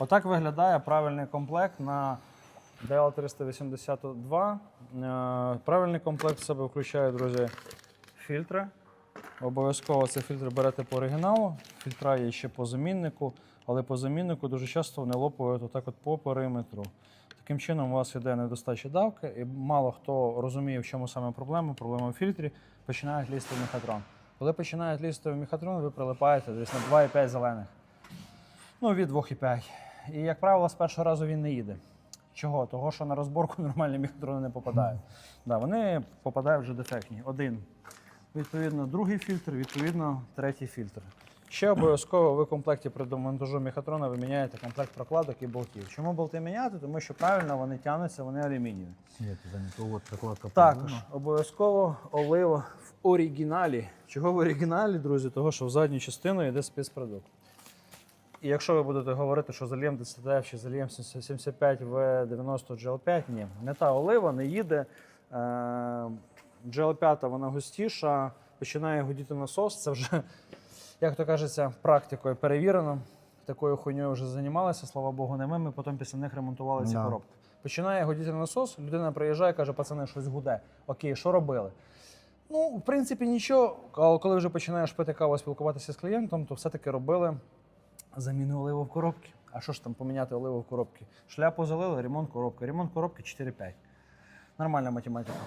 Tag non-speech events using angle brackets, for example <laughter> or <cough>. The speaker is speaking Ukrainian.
Отак виглядає правильний комплект на DL382. Е, Правильний комплект в себе включає, друзі, фільтри. Обов'язково цей фільтр берете по оригіналу. Фільтра є ще по заміннику, але по заміннику дуже часто вони лопають отак от по периметру. Таким чином у вас іде недостача давки, і мало хто розуміє, в чому саме проблема. Проблема в фільтрі починають лізти в мехатрон. Коли починають лізти в мехатрон, ви прилипаєте десь на 2,5 зелених. Ну, від 2,5. І, як правило, з першого разу він не їде. Чого? Того, що на розборку <laughs> нормальні мехатрони не попадають. Да, вони попадають вже дефектні. Один. Відповідно, другий фільтр, відповідно, третій фільтр. Ще обов'язково ви в комплекті при демонтажу мехатрона ви міняєте комплект прокладок і болтів. Чому болти міняти? Тому що правильно вони тягнуться, вони алюмінієві. Ні, ти замітив, от прикладка Також обов'язково олива в оригіналі. Чого в оригіналі, друзі? Того, що в задню частину йде спецпродукт. І якщо ви будете говорити, що зальєм DCTF чи зальєм 75 в 90 GL5, ні, не та олива, не їде. Е, GL5 вона густіша, починає гудіти насос. Це вже, як то кажеться, практикою перевірено. Такою хуйньою вже займалися, слава Богу, не ми. Ми потім після них ремонтували ці Да. коробки. Починає гудіти насос, людина приїжджає, каже, пацани, щось гуде. Окей, що робили? Ну, в принципі, нічого. Але коли вже починаєш пити каву, спілкуватися з клієнтом, то все-таки робили заміну оливу в коробки. А що ж там поміняти оливу в коробки? Шляпу залили, ремонт коробки. Ремонт коробки 4-5. Нормальна математика.